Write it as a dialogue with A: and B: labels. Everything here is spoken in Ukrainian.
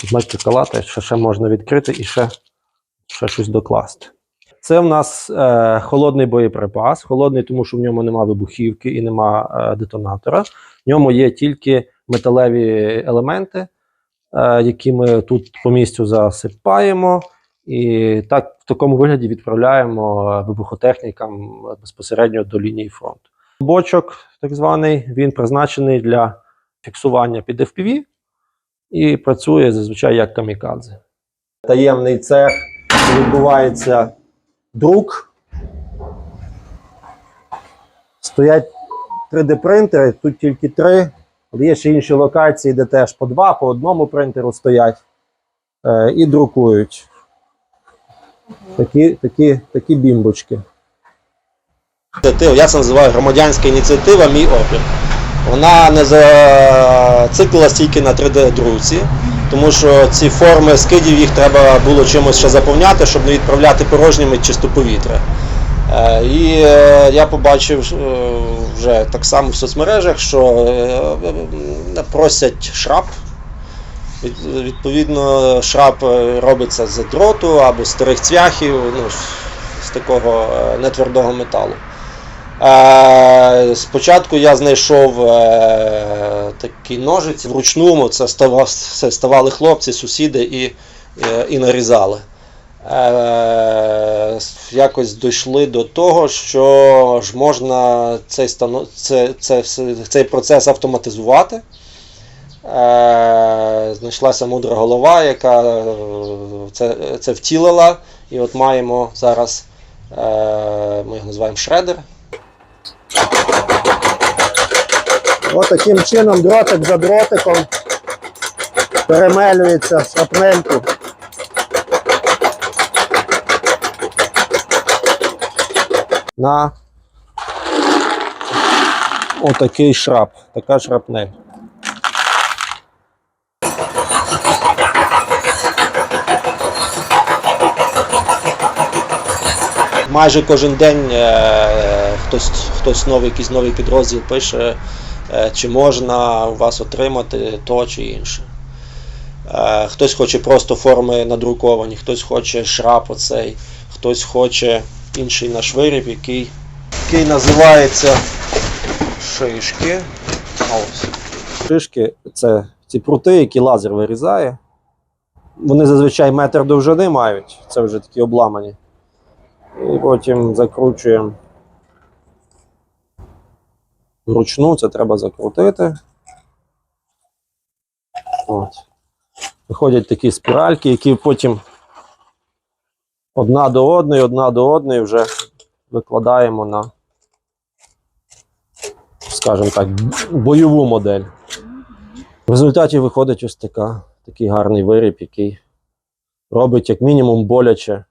A: Тут бачите, що ще можна відкрити і ще, ще щось докласти. Це в нас е, холодний боєприпас. Холодний, тому що в ньому нема вибухівки і нема е, детонатора. В ньому є тільки металеві елементи, е, які ми тут по місцю засипаємо, і так в такому вигляді відправляємо е, вибухотехнікам безпосередньо до лінії фронту. Бочок, так званий, він призначений для фіксування під FPV і працює зазвичай як камікадзе. Таємний цех відбувається друк. Стоять 3D-принтери, тут тільки три. Але Є ще інші локації, де теж по два, по одному принтеру стоять е, і друкують. Такі, такі, такі бімбочки.
B: я це називаю громадянська ініціатива Мій опір. Вона не зациклилась тільки на 3D-друці, тому що ці форми скидів їх треба було чимось ще заповняти, щоб не відправляти порожніми чисто повітря. Е, І е, я побачив е, вже так само в соцмережах, що просять шрап. Відповідно, шрап робиться з дроту або старих цвяхів, ну, з- такого нетвердого металу. Спочатку я знайшов е, такі ножиці вручну, це става- це ставали хлопці, сусіди і, е, і нарізали. Е, Якось дійшли до того, що ж можна цей, стано- це, це, цей процес автоматизувати. Знайшлася мудра голова, яка це, це втілила. І от маємо зараз, ми його називаємо шредер.
A: Ось таким чином дротик за дротиком перемелюється шрапнельку. На отакий шрап, така шрапнель.
B: Майже кожен день е, хтось, хтось новий, якийсь новий підрозділ пише, е, чи можна у вас отримати то чи інше. Е, хтось хоче просто форми надруковані, хтось хоче шрап оцей, хтось хоче інший наш виріб, який, який називається шишки. Ось.
A: Шишки це ці прути, які лазер вирізає. Вони зазвичай метр довжини мають, це вже такі обламані. І потім закручуємо вручну, це треба закрутити. От. Виходять такі спіральки, які потім одна до одної, одна до одної вже викладаємо на, скажімо так, бойову модель. В результаті виходить ось така, такий гарний виріб, який робить як мінімум боляче